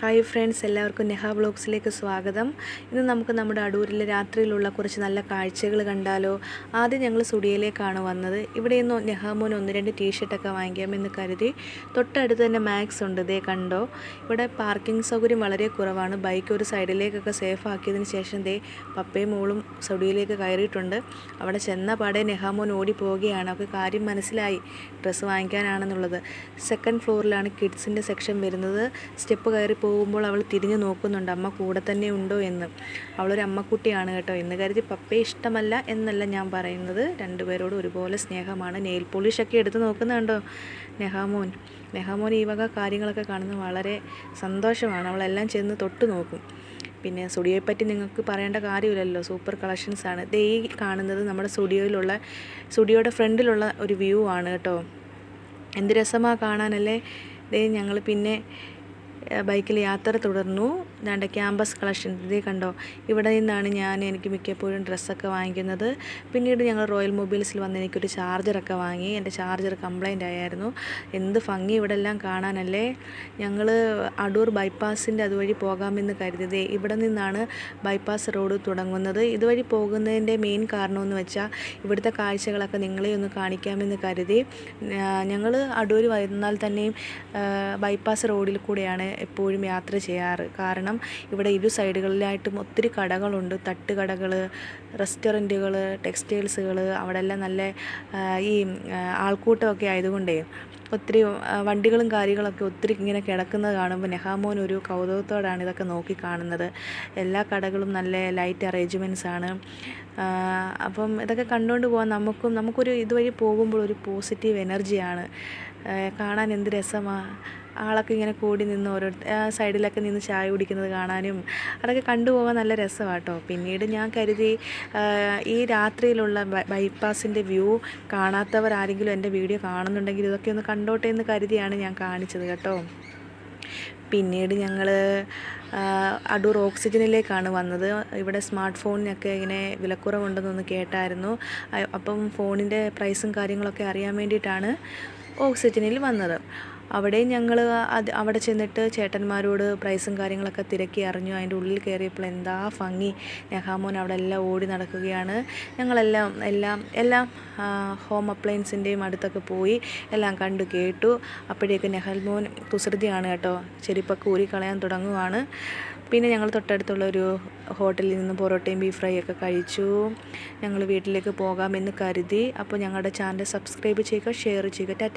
Hi friends എല്ലാവർക്കും നെഹ ബ്ലോഗ്സിലേക്ക് സ്വാഗതം. ഇന്ന് നമുക്ക് നമ്മുടെ അടൂരിലെ രാത്രിയിലുള്ള കുറച്ച് നല്ല കാഴ്ചകൾ കണ്ടാലോ? ആദ്യം ഞങ്ങൾ സ്റ്റുഡിയോയിലേക്കാണ് വന്നത്. ഇവിടെ നിന്ന് നെഹാമോൻ ഒന്ന് രണ്ട് ടീഷർട്ടൊക്കെ വാങ്ങിക്കാമെന്ന് കരുതി. തൊട്ടടുത്ത് തന്നെ മാക്സ് ഉണ്ട് ഇതേ കണ്ടോ? ഇവിടെ പാർക്കിംഗ് സൗകര്യം വളരെ കുറവാണ്. ബൈക്ക് ഒരു സൈഡിലേക്കൊക്കെ സേഫ് ആക്കിയതിന് ശേഷം ദേ പപ്പയും മോളും സ്റ്റുഡിയോയിലേക്ക് കയറിയിട്ടുണ്ട്. അവിടെ ചെന്ന പാടെ നെഹാമോൻ ഓടി പോവുകയാണ് അവർക്ക് കാര്യം മനസ്സിലായി. ഡ്രസ്സ് വാങ്ങിക്കാനാണെന്നുള്ളത്. സെക്കൻഡ് ഫ്ലോറിലാണ് കിഡ്സിന്റെ സെക്ഷൻ വരുന്നത്. സ്റ്റെപ്പ് കയറി പോകുമ്പോൾ അവൾ തിരിഞ്ഞു നോക്കുന്നുണ്ട് അമ്മ കൂടെ തന്നെ ഉണ്ടോ എന്ന്. അവളൊരു അമ്മക്കുട്ടിയാണ് കേട്ടോ. എന്ന് കരുതി പപ്പയെ ഇഷ്ടമല്ല എന്നല്ല ഞാൻ പറയുന്നത്. രണ്ടുപേരോടും ഒരുപോലെ സ്നേഹമാണ്. നെയിൽ പോളിഷൊക്കെ എടുത്ത് നോക്കുന്നുണ്ടോ? നെഹാമോൻ. നെഹാമോൻ ഈ വക കാര്യങ്ങളൊക്കെ കാണുന്നത് വളരെ സന്തോഷമാണ്. അവളെല്ലാം ചെന്ന് തൊട്ട് നോക്കും. പിന്നെ സുഡിയോയെപ്പറ്റി പറ്റി നിങ്ങൾക്ക് പറയേണ്ട കാര്യമില്ലല്ലോ. സൂപ്പർ കളക്ഷൻസ് ആണ്. ദേ ഈ കാണുന്നത് നമ്മുടെ സുഡിയോയിലുള്ള സുഡിയോയുടെ ഫ്രണ്ടിലുള്ള ഒരു വ്യൂ ആണ് കേട്ടോ. എന്ത് രസമാണ് കാണാനല്ലേ? ദേ ഞങ്ങൾ പിന്നെ ബൈക്കിൽ യാത്ര തുടർന്നു. ദാണ്ട ക്യാമ്പസ് കളക്ഷൻ ഇതേ കണ്ടോ? ഇവിടെ നിന്നാണ് ഞാൻ എനിക്ക് മിക്കപ്പോഴും ഡ്രസ്സൊക്കെ വാങ്ങിക്കുന്നത്. പിന്നീട് ഞങ്ങൾ റോയൽ മൊബൈൽസിൽ വന്ന് എനിക്കൊരു ചാർജറൊക്കെ വാങ്ങി. എന്റെ ചാർജർ കംപ്ലൈന്റ് ആയായിരുന്നു എന്ത് ഭംഗി ഇവിടെ എല്ലാം കാണാനല്ലേ? ഞങ്ങൾ അടൂർ ബൈപ്പാസിന്റെ അതുവഴി പോകാമെന്ന് കരുതിയതേ ഇവിടെ നിന്നാണ് ബൈപ്പാസ് റോഡ് തുടങ്ങുന്നത്. ഇതുവഴി പോകുന്നതിന്റെ മെയിൻ കാരണമെന്ന് വെച്ചാൽ ഇവിടുത്തെ കാഴ്ചകളൊക്കെ നിങ്ങളെ ഒന്ന് കാണിക്കാമെന്ന് കരുതി. ഞങ്ങൾ അടൂർ വന്നാൽ തന്നെയും ബൈപ്പാസ് റോഡിൽ കൂടെയാണ് എപ്പോഴും യാത്ര ചെയ്യാറ്. കാരണം ഇവിടെ ഇരു സൈഡുകളിലായിട്ടും ഒത്തിരി കടകളുണ്ട്. തട്ടുകടകൾ റെസ്റ്റോറന്റുകൾ ടെക്സ്റ്റൈൽസുകൾ അവിടെ എല്ലാം നല്ല ഈ ആൾക്കൂട്ടമൊക്കെ ആയതുകൊണ്ടേ ഒത്തിരി വണ്ടികളും കാര്യങ്ങളൊക്കെ ഒത്തിരി ഇങ്ങനെ കിടക്കുന്നത് കാണുമ്പോൾ നെഹാമോൻ ഒരു കൗതുകത്തോടാണ് ഇതൊക്കെ നോക്കി കാണുന്നത്. എല്ലാ കടകളും നല്ല ലൈറ്റ് അറേഞ്ച്മെന്റ്സ് ആണ്. അപ്പം ഇതൊക്കെ കണ്ടുകൊണ്ട് പോകാൻ നമുക്കും നമുക്കൊരു ഇതുവഴി പോകുമ്പോൾ ഒരു പോസിറ്റീവ് എനർജിയാണ്. കാണാൻ എന്ത് രസമാണ് ആളൊക്കെ ഇങ്ങനെ കൂടി നിന്ന് ഓരോ സൈഡിലൊക്കെ നിന്ന് ചായ കുടിക്കുന്നത് കാണാനും അതൊക്കെ കണ്ടുപോകാൻ നല്ല രസമാണ് കേട്ടോ പിന്നീട് ഞാൻ കരുതി ഈ രാത്രിയിലുള്ള ബൈപ്പാസിന്റെ വ്യൂ കാണാത്തവർ ആരെങ്കിലും എന്റെ വീഡിയോ കാണുന്നുണ്ടെങ്കിൽ ഇതൊക്കെ ഒന്ന് കണ്ടോട്ടെ എന്ന് കരുതിയാണ് ഞാൻ കാണിച്ചത് കേട്ടോ. പിന്നീട് ഞങ്ങൾ അടൂർ ഓക്സിജനിലേക്കാണ് വന്നത്. ഇവിടെ സ്മാർട്ട് ഫോണിനൊക്കെ ഇങ്ങനെ വിലക്കുറവുണ്ടെന്നൊന്ന് കേട്ടായിരുന്നു. അപ്പം ഫോണിന്റെ പ്രൈസും കാര്യങ്ങളൊക്കെ അറിയാൻ വേണ്ടിയിട്ടാണ് ഓക്സിജനിൽ വന്നത്. അവിടെ ഞങ്ങൾ അത് അവിടെ ചെന്നിട്ട് ചേട്ടന്മാരോട് പ്രൈസും കാര്യങ്ങളൊക്കെ തിരക്കി അറിഞ്ഞു. അതിന്റെ ഉള്ളിൽ കയറിയപ്പോൾ എന്താ ഭംഗി. നെഹാമോൻ അവിടെ എല്ലാം ഓടി നടക്കുകയാണ്. ഞങ്ങളെല്ലാം എല്ലാം എല്ലാം ഹോം അപ്ലയൻസിന്റെയും അടുത്തൊക്കെ പോയി എല്ലാം കണ്ടു കേട്ടു. അപ്പോഴേക്ക് നെഹൽമോൻ കുസൃതിയാണ് കേട്ടോ. ചെരുപ്പൊക്കെ ഊരി കളയാൻ തുടങ്ങുവാണ്. പിന്നെ ഞങ്ങൾ തൊട്ടടുത്തുള്ള ഒരു ഹോട്ടലിൽ നിന്ന് പൊറോട്ടയും ബീഫ് ഫ്രൈ ഒക്കെ കഴിച്ചു. ഞങ്ങൾ വീട്ടിലേക്ക് പോകാമെന്ന് കരുതി. അപ്പോൾ ഞങ്ങളുടെ ചാനൽ സബ്സ്ക്രൈബ് ചെയ്യുക ഷെയർ ചെയ്യുക. ടാറ്റ